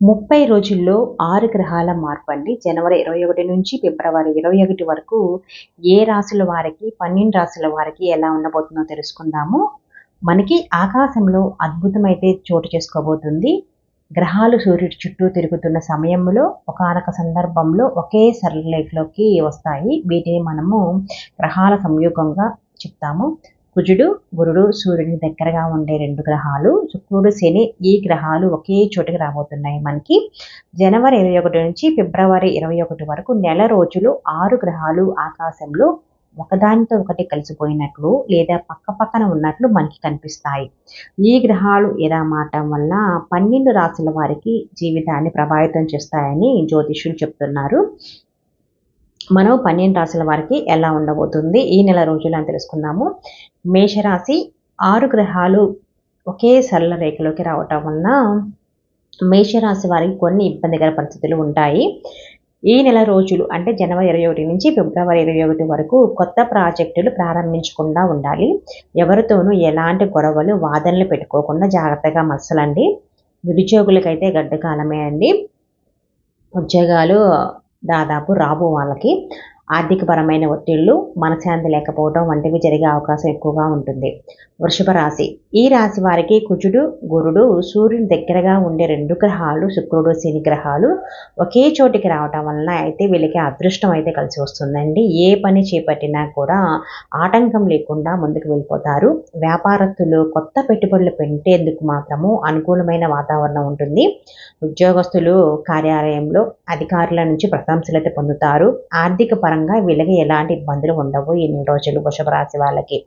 ముప్పై రోజుల్లో ఆరు గ్రహాల మార్పు అండి జనవరి ఇరవై ఒకటి నుంచి ఫిబ్రవరి ఇరవై ఒకటి వరకు ఏ రాశుల వారికి పన్నెండు రాశుల వారికి ఎలా ఉండబోతుందో తెలుసుకుందాము. మనకి ఆకాశంలో అద్భుతమైతే చోటు చేసుకోబోతుంది. గ్రహాలు సూర్యుడి చుట్టూ తిరుగుతున్న సమయంలో ఒకనొక సందర్భంలో ఒకే సరళరేఖలోకి వస్తాయి. వీటిని మనము గ్రహాల సంయోగంగా చెప్తాము. కుజుడు గురుడు సూర్యుని దగ్గరగా ఉండే రెండు గ్రహాలు. శుక్రుడు శని ఈ గ్రహాలు ఒకే చోటుకి రాబోతున్నాయి మనకి. జనవరి ఇరవై ఒకటి నుంచి ఫిబ్రవరి ఇరవై ఒకటి వరకు నెల రోజులు ఆరు గ్రహాలు ఆకాశంలో ఒకదానితో ఒకటి కలిసిపోయినట్లు లేదా పక్క పక్కన ఉన్నట్లు మనకి కనిపిస్తాయి. ఈ గ్రహాలు ఇలా మారటం వల్ల పన్నెండు రాశుల వారికి జీవితాన్ని ప్రభావితం చేస్తాయని జ్యోతిష్యులు చెప్తున్నారు. మనం పన్నెండు రాశుల వారికి ఎలా ఉండబోతుంది? ఈ నెల రోజులు అని తెలుసుకుందాము. మేషరాశి ఆరు గ్రహాలు ఒకే సరళ రేఖలోకి రావటం వలన మేషరాశి వారికి కొన్ని ఇబ్బందికర పరిస్థితులు ఉంటాయి. ఈ నెల రోజులు అంటే జనవరి ఇరవై ఒకటి నుంచి ఫిబ్రవరి ఇరవై ఒకటి వరకు కొత్త ప్రాజెక్టులు ప్రారంభించకుండా ఉండాలి. ఎవరితోనూ ఎలాంటి గొడవలు వాదనలు పెట్టుకోకుండా జాగ్రత్తగా మసలండి. నిరుద్యోగులకైతే గడ్డ కాలమే అండి. ఉద్యోగాలు దాదాపు రాబో వాళ్ళకి ఆర్థికపరమైన ఒత్తిళ్ళు మనశాంతి లేకపోవడం వంటివి జరిగే అవకాశం ఎక్కువగా ఉంటుంది. వృషభ రాశి. ఈ రాశి వారికి కుజుడు గురుడు సూర్యుని దగ్గరగా ఉండే రెండు గ్రహాలు శుక్రుడు శని గ్రహాలు ఒకే చోటికి రావటం వలన అయితే వీళ్ళకి అదృష్టం అయితే కలిసి వస్తుందండి. ఏ పని చేపట్టినా కూడా ఆటంకం లేకుండా ముందుకు వెళ్ళిపోతారు. వ్యాపారస్తులు కొత్త పెట్టుబడులు పెట్టేందుకు మాత్రము అనుకూలమైన వాతావరణం ఉంటుంది. ఉద్యోగస్తులు కార్యాలయంలో అధికారుల నుంచి ప్రశంసలు అయితే పొందుతారు. ఆర్థిక పరంగా వీళ్ళకి ఎలాంటి ఇబ్బందులు ఉండవు. ఇన్ని రోజులు వృషభ రాశి వాళ్ళకి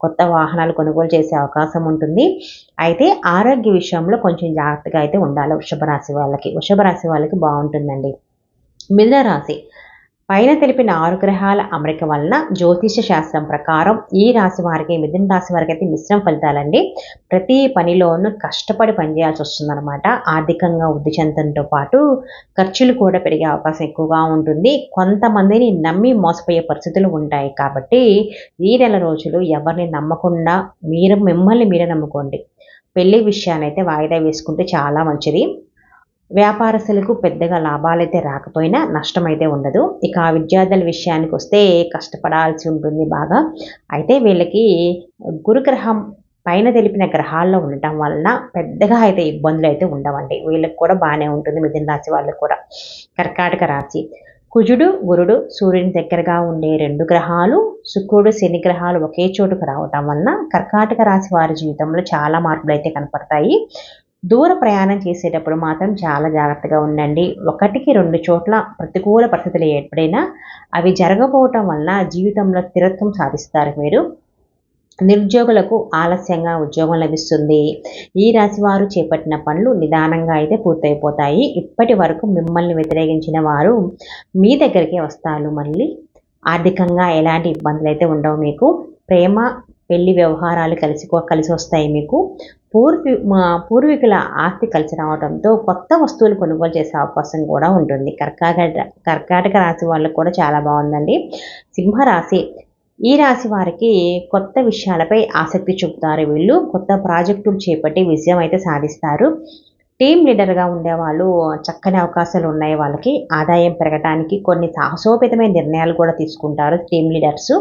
కొత్త వాహనాలు కొనుగోలు చేసే అవకాశం ఉంటుంది. అయితే ఆరోగ్య విషయంలో కొంచెం జాగ్రత్తగా అయితే ఉండాలి వృషభ రాశి వాళ్ళకి. వృషభ రాశి వాళ్ళకి బాగుంటుందండి. మిథున రాశి పైన తెలిపిన ఆరు గ్రహాల అమరిక వలన జ్యోతిష శాస్త్రం ప్రకారం ఈ రాశి వారికి మిథున రాశి వారికి అయితే మిశ్రమ ఫలితాలండి. ప్రతి పనిలోనూ కష్టపడి పనిచేయాల్సి వస్తుందన్నమాట. ఆర్థికంగా వృద్ధి చెందడంతో పాటు ఖర్చులు కూడా పెరిగే అవకాశం ఎక్కువగా ఉంటుంది. కొంతమందిని నమ్మి మోసపోయే పరిస్థితులు ఉంటాయి కాబట్టి ఈ నెల రోజులు ఎవరిని నమ్మకుండా మీరు మిమ్మల్ని మీరే నమ్ముకోండి. పెళ్ళి విషయాన్ని అయితే వాయిదా వేసుకుంటే చాలా మంచిది. వ్యాపారస్తులకు పెద్దగా లాభాలైతే రాకపోయినా నష్టం అయితే ఉండదు. ఇక విద్యార్థుల విషయానికి వస్తే కష్టపడాల్సి ఉంటుంది బాగా. అయితే వీళ్ళకి గురుగ్రహం పైన తెలిపిన గ్రహాల్లో ఉండటం వలన పెద్దగా అయితే ఇబ్బందులు అయితే ఉండవండి. వీళ్ళకి కూడా బాగానే ఉంటుంది మిథున రాశి వాళ్ళకి కూడా. కర్కాటక రాశి. కుజుడు గురుడు సూర్యుని దగ్గరగా ఉండే రెండు గ్రహాలు శుక్రుడు శని గ్రహాలు ఒకే చోటుకు రావటం వలన కర్కాటక రాశి వారి జీవితంలో చాలా మార్పులు అయితే కనపడతాయి. దూర ప్రయాణం చేసేటప్పుడు మాత్రం చాలా జాగ్రత్తగా ఉండండి. ఒకటికి రెండు చోట్ల ప్రతికూల పరిస్థితులు ఏర్పడినా అవి జరగకపోవటం వలన జీవితంలో స్థిరత్వం సాధిస్తారు మీరు. నిరుద్యోగులకు ఆలస్యంగా ఉద్యోగం లభిస్తుంది. ఈ రాశి వారు చేపట్టిన పనులు నిదానంగా అయితే పూర్తయిపోతాయి. ఇప్పటి వరకు మిమ్మల్ని వ్యతిరేకించిన వారు మీ దగ్గరికి వస్తారు. మళ్ళీ ఆర్థికంగా ఎలాంటి ఇబ్బందులు అయితే ఉండవు మీకు. ప్రేమ పెళ్ళి వ్యవహారాలు కలిసి కలిసి వస్తాయి మీకు. పూర్వీ మా పూర్వీకుల ఆస్తి కలిసి రావడంతో కొత్త వస్తువులు కొనుగోలు చేసే అవకాశం కూడా ఉంటుంది. కర్కాటక కర్కాటక రాశి వాళ్ళకు కూడా చాలా బాగుందండి. సింహరాశి ఈ రాశి వారికి కొత్త విషయాలపై ఆసక్తి చూపుతారు వీళ్ళు. కొత్త ప్రాజెక్టులు చేపట్టి విజయం అయితే సాధిస్తారు. టీం లీడర్గా ఉండేవాళ్ళు చక్కని అవకాశాలు ఉన్నాయి వాళ్ళకి. ఆదాయం పెరగడానికి కొన్ని సాహసోపేతమైన నిర్ణయాలు కూడా తీసుకుంటారు టీం లీడర్స్.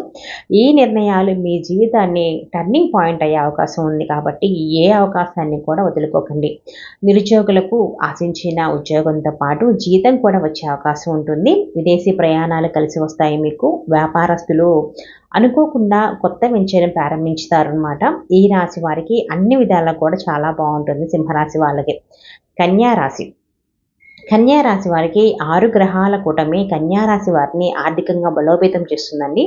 ఈ నిర్ణయాలు మీ జీవితాన్ని టర్నింగ్ పాయింట్ అయ్యే అవకాశం ఉంది కాబట్టి ఏ అవకాశాన్ని కూడా వదులుకోకండి. నిరుద్యోగులకు ఆశించిన ఉద్యోగంతో పాటు జీతం కూడా వచ్చే అవకాశం ఉంటుంది. విదేశీ ప్రయాణాలు కలిసి వస్తాయి మీకు. వ్యాపారస్తులు అనుకోకుండా కొత్త వెంచర్ని ప్రారంభించుతారనమాట ఈ రాశి వారికి అన్ని విధాలా కూడా చాలా బాగుంటుంది సింహరాశి వాళ్ళకి. కన్యా రాశి. వారికి ఆరు గ్రహాల కూటమి కన్యారాశి వారిని ఆర్థికంగా బలోపేతం చేస్తుందండి.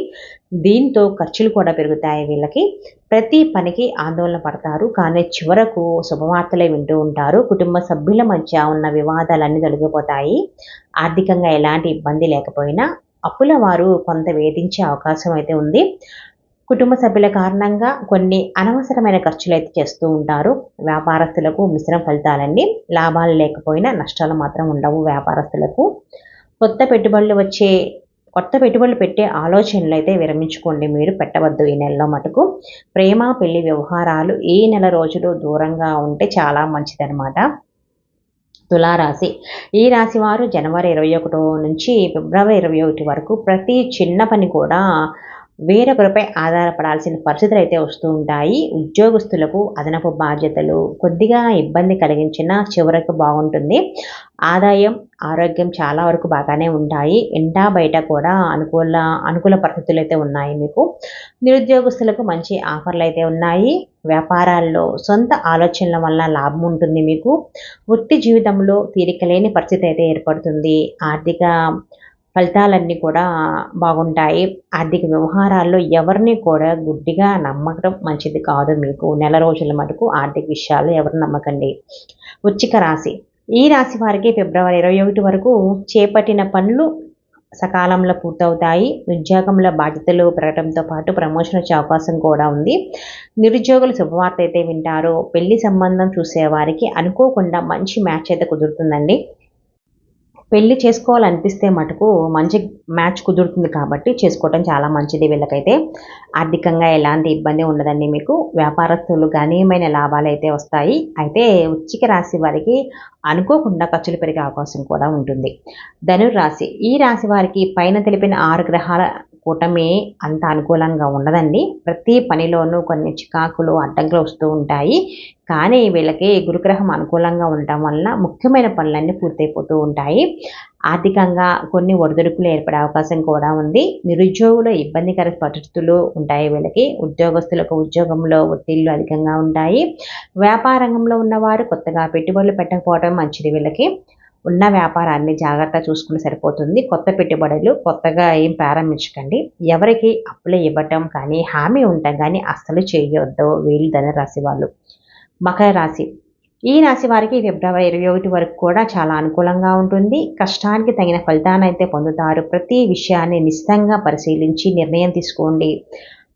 దీంతో ఖర్చులు కూడా పెరుగుతాయి వీళ్ళకి. ప్రతి పనికి ఆందోళన పడతారు. కానీ చివరకు శుభవార్తలే వింటూ ఉంటారు. కుటుంబ సభ్యుల మధ్య ఉన్న వివాదాలన్నీ తొలగిపోతాయి. ఆర్థికంగా ఎలాంటి ఇబ్బంది లేకపోయినా అప్పుల వారు కొంత వేధించే అవకాశం అయితే ఉంది. కుటుంబ సభ్యుల కారణంగా కొన్ని అనవసరమైన ఖర్చులు అయితే చేస్తూ ఉంటారు. వ్యాపారస్తులకు మిశ్రమ ఫలితాలండి లాభాలు లేకపోయినా నష్టాలు మాత్రం ఉండవు వ్యాపారస్తులకు. కొత్త పెట్టుబడులు వచ్చే కొత్త పెట్టుబడులు పెట్టే ఆలోచనలు అయితే విరమించుకోండి. మీరు పెట్టవద్దు ఈ నెలలో మటుకు. ప్రేమ పెళ్ళి వ్యవహారాలు ఈ నెల రోజులు దూరంగా ఉంటే చాలా మంచిదన్నమాట. తులారాశి. ఈ రాశి వారు జనవరి ఇరవై ఒకటో నుంచి ఫిబ్రవరి ఇరవై ఒకటి వరకు ప్రతి చిన్న పని కూడా వేరొకరిపై ఆధారపడాల్సిన పరిస్థితులు అయితే వస్తూ ఉంటాయి. ఉద్యోగస్తులకు అదనపు బాధ్యతలు కొద్దిగా ఇబ్బంది కలిగించిన చివరకు బాగుంటుంది. ఆదాయం ఆరోగ్యం చాలా వరకు బాగానే ఉంటాయి. ఎండా బయట కూడా అనుకూల అనుకూల పరిస్థితులు అయితే ఉన్నాయి మీకు. నిరుద్యోగస్తులకు మంచి ఆఫర్లు అయితే ఉన్నాయి. వ్యాపారాల్లో సొంత ఆలోచనల వల్ల లాభం ఉంటుంది మీకు. వృత్తి జీవితంలో తీరిక లేని పరిస్థితి అయితే ఏర్పడుతుంది. ఆర్థిక ఫలితాలన్నీ కూడా బాగుంటాయి. ఆర్థిక వ్యవహారాల్లో ఎవరిని కూడా గుడ్డిగా నమ్మకం మంచిది కాదు మీకు. నెల రోజుల మటుకు ఆర్థిక విషయాలు ఎవరు నమ్మకండి. వృచ్చిక రాశి. ఈ రాశి వారికి ఫిబ్రవరి ఇరవై ఒకటి వరకు చేపట్టిన పనులు సకాలంలో పూర్తవుతాయి. ఉద్యోగంలో బాధ్యతలు పెరగడంతో పాటు ప్రమోషన్ వచ్చే అవకాశం కూడా ఉంది. నిరుద్యోగులు శుభవార్త అయితే వింటారు. పెళ్ళి సంబంధం చూసేవారికి అనుకోకుండా మంచి మ్యాచ్ అయితే కుదురుతుందండి. పెళ్ళి చేసుకోవాలనిపిస్తే మటుకు మంచి మ్యాచ్ కుదురుతుంది కాబట్టి చేసుకోవటం చాలా మంచిది వీళ్ళకైతే. ఆర్థికంగా ఎలాంటి ఇబ్బంది ఉండదండి మీకు. వ్యాపారస్తులు గణనీయమైన లాభాలు అయితే వస్తాయి. అయితే ఉచ్చిక రాశి వారికి అనుకోకుండా ఖర్చులు పెరిగే అవకాశం కూడా ఉంటుంది. ధనుర్రాశి. ఈ రాశి వారికి పైన తెలిపిన ఆరు గ్రహాల కూటమి అంత అనుకూలంగా ఉండదండి. ప్రతి పనిలోనూ కొన్ని చికాకులు అడ్డంకులు వస్తూ ఉంటాయి. కానీ వీళ్ళకి గురుగ్రహం అనుకూలంగా ఉండటం వలన ముఖ్యమైన పనులన్నీ పూర్తయిపోతూ ఉంటాయి. ఆర్థికంగా కొన్ని ఒడిదుడుకులు ఏర్పడే అవకాశం కూడా ఉంది. నిరుద్యోగుల ఇబ్బందికర పరిస్థితులు ఉంటాయి వీళ్ళకి. ఉద్యోగస్తులకు ఉద్యోగంలో ఒత్తిళ్ళు అధికంగా ఉంటాయి. వ్యాపార రంగంలో ఉన్నవారు కొత్తగా పెట్టుబడులు పెట్టకపోవడం మంచిది వీళ్ళకి. ఉన్న వ్యాపారాన్ని జాగ్రత్త చూసుకుని సరిపోతుంది. కొత్త పెట్టుబడులు కొత్తగా ఏం ప్రారంభించకండి. ఎవరికి అప్పులు ఇవ్వటం కానీ హామీ ఉండటం కానీ అస్సలు చేయొద్దు. వీళ్ళు ధనరాశి వాళ్ళు. మకర రాశి. ఈ రాశి వారికి ఫిబ్రవరి ఇరవై ఒకటి వరకు కూడా చాలా అనుకూలంగా ఉంటుంది. కష్టానికి తగిన ఫలితాన్ని అయితే పొందుతారు. ప్రతి విషయాన్ని నిశ్చితంగా పరిశీలించి నిర్ణయం తీసుకోండి.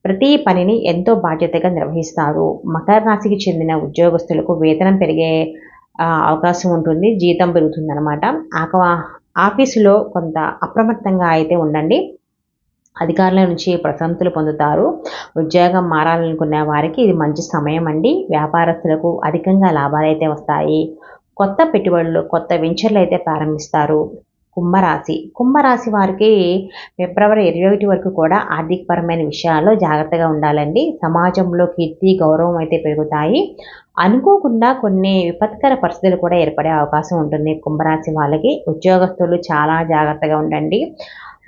ప్రతి పనిని ఎంతో బాధ్యతగా నిర్వహిస్తారు. మకర రాశికి చెందిన ఉద్యోగస్తులకు వేతనం పెరిగే అవకాశం ఉంటుంది జీతం పెరుగుతుంది అనమాట ఆఫీసులో కొంత అప్రమత్తంగా అయితే ఉండండి. అధికారుల నుంచి ప్రశంసలు పొందుతారు. ఉద్యోగం మారాలనుకునే వారికి ఇది మంచి సమయం అండి వ్యాపారస్తులకు అధికంగా లాభాలు అయితే వస్తాయి. కొత్త పెట్టుబడులు కొత్త వెంచర్లు అయితే ప్రారంభిస్తారు. కుంభరాశి. కుంభరాశి వారికి ఫిబ్రవరి ఇరవై ఒకటి వరకు కూడా ఆర్థికపరమైన విషయాల్లో జాగ్రత్తగా ఉండాలండి. సమాజంలో కీర్తి గౌరవం అయితే పెరుగుతాయి. అనుకోకుండా కొన్ని విపత్కర పరిస్థితులు కూడా ఏర్పడే అవకాశం ఉంటుంది కుంభరాశి వాళ్ళకి. ఉద్యోగస్తులు చాలా జాగ్రత్తగా ఉండండి.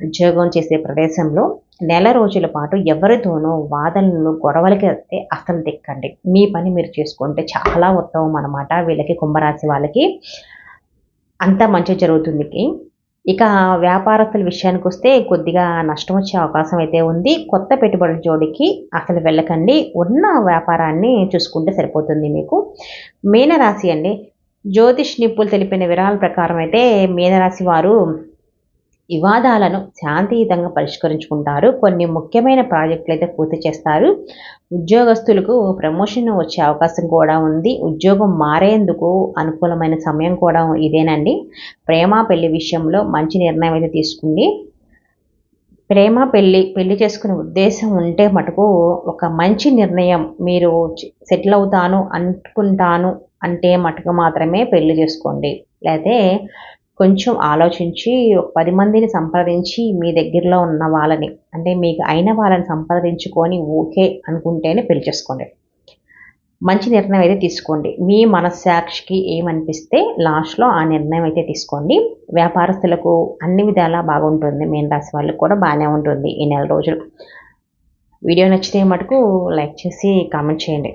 ఉద్యోగం చేసే ప్రదేశంలో నెల రోజుల పాటు ఎవరితోనూ వాదనలు గొడవలకి వస్తే అసలు దిక్కండి మీ పని మీరు చేసుకుంటే చాలా ఉత్తమం అనమాట వీళ్ళకి కుంభరాశి వాళ్ళకి. అంత మంచి జరుగుతుంది. ఇక వ్యాపారస్తుల విషయానికి వస్తే కొద్దిగా నష్టం వచ్చే అవకాశం అయితే ఉంది. కొత్త పెట్టుబడుల జోడికి అసలు వెళ్ళకండి. ఉన్న వ్యాపారాన్ని చూసుకుంటే సరిపోతుంది మీకు. మీనరాశి అండి. జ్యోతిష్ నిప్పులు తెలిపిన వివరాల ప్రకారం అయితే మీనరాశి వారు వివాదాలను శాంతియుతంగా పరిష్కరించుకుంటారు. కొన్ని ముఖ్యమైన ప్రాజెక్టులు అయితే పూర్తి చేస్తారు. ఉద్యోగస్తులకు ప్రమోషన్ వచ్చే అవకాశం కూడా ఉంది. ఉద్యోగం మారేందుకు అనుకూలమైన సమయం కూడా ఇదేనండి. ప్రేమ పెళ్ళి విషయంలో మంచి నిర్ణయం అయితే తీసుకుంది ప్రేమ పెళ్ళి పెళ్ళి చేసుకునే ఉద్దేశం ఉంటే మటుకు ఒక మంచి నిర్ణయం. మీరు సెటిల్ అవుతాను అనుకుంటాను అంటే మటుకు మాత్రమే పెళ్ళి చేసుకోండి. లేకపోతే కొంచెం ఆలోచించి ఒక పది మందిని సంప్రదించి మీ దగ్గరలో ఉన్న వాళ్ళని అంటే మీకు అయిన వాళ్ళని సంప్రదించుకొని ఓకే అనుకుంటేనే పెళ్ళి చేసుకోండి. మంచి నిర్ణయం అయితే తీసుకోండి. మీ మనస్సాక్షికి ఏమనిపిస్తే లాస్ట్లో ఆ నిర్ణయం అయితే తీసుకోండి. వ్యాపారస్తులకు అన్ని విధాలా బాగుంటుంది. మీన రాసి వాళ్ళకి కూడా బాగానే ఉంటుంది ఈ నెల రోజులు. వీడియో నచ్చితే మటుకు లైక్ చేసి కామెంట్ చేయండి.